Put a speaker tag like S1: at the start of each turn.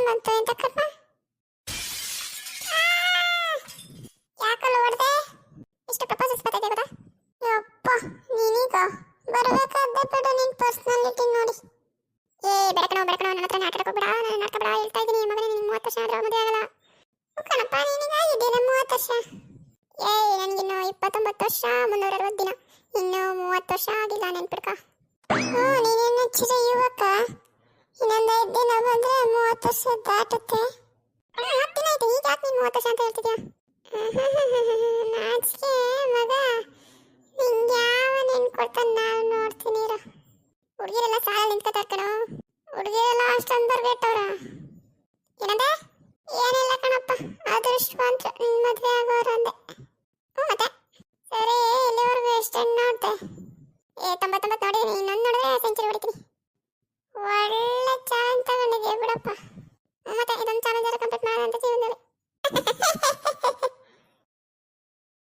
S1: ಕಣ್ಣಲ್ಲಿ ಬಂತು ಎಂತ ಕರ್ಮ? ಯಾಕಲ್ಲ ಹೊಡೆದೆ? ಎಷ್ಟು ಪ್ರಪೋಸಲ್ಸ್ ಬರ್ತಾ ಗೊತ್ತಾ? ಯಪ್ಪ, ನೀನೀಗ ಬರಬೇಕಾದ್ದೆ ಬಿಡು ನಿನ್ ಪರ್ಸ್ನಾಲಿಟಿ ನೋಡಿ. ಏ, ಬೆಳಕನೋ ಬೆಳಕನೋ, ನನ್ನ ಹತ್ರ ನಾಟಕ ಬಿಡ ನಾನು ನಾಟಕ ಬಿಡ ಹೇಳ್ತಾ ಇದ್ದೀನಿ, ಮಗನೇ, ನಿನ್ ಮೂವತ್ತು ವರ್ಷ ಆದ್ರೆ ಮದುವೆ ಆಗಲ್ಲ. ಕಣಪ್ಪ, ನೀನೀಗ ಇದೇನ ಮೂವತ್ತು ವರ್ಷ. ಏ, ನನಗಿನ್ನು ಇಪ್ಪತ್ತೊಂಬತ್ತು ವರ್ಷ ಮುನ್ನೂರ ಅರವತ್ತು ದಿನ. ಇನ್ನು ಮೂವತ್ತು ವರ್ಷ ಆಗಿಲ್ಲ, ನೆನ್ಪಿಡ್ಕ. ಹ್ಞೂ ನೀನೇನು ಚಿರ ಮೂವತ್ತು ವರ್ಷ ದಾಟುತ್ತೆ ಹತ್ತು ದಿನ ಆಯ್ತು ಈಗ ಯಾಕೆ ನೀನು ಮೂವತ್ತು ವರ್ಷ ಅಂತ ಹೇಳ್ತಿದ್ಯಾ ನಾಚಿಕೆ ಮಗ ನಿಂಗೆ ಯಾವ ನೆನ್ ಕೊಡ್ತಾನೆ ನಾನು ನೋಡ್ತೀನಿ ಇರು ಹುಡುಗಿರೆಲ್ಲ ಸಾಲ ನಿಂತ್ಕೊತಾ ಕಣೋ ಹುಡುಗಿರೆಲ್ಲ ಅಷ್ಟೊಂದು ಬರ್ಗೆಟ್ಟವ್ರ ಏನಂದೆ ಏನಿಲ್ಲ ಕಣಪ್ಪ ಅದೃಷ್ಟವಂತ ನಿನ್ ಮದ್ವೆ ಆಗೋರು ಅಂದೆ ಮತ್ತೆ ಸರಿ ಇಲ್ಲಿವರೆಗೂ ಎಷ್ಟೆಣ್ಣು ನೋಡ್ದೆ ಏ ತೊಂಬತ್ತೊಂಬತ್ತು ನೋಡಿದೀನಿ ಇನ್ನೊಂದು ನೋಡಿದ್ರೆ ಸೆಂಚುರಿ ಹೊಡಿತೀನಿ ಒಳ್ಳೆ ಚಾನ್ಸ್ ತಗೊಂಡಿದ್ಯಾ ಬಿಡಪ್ಪ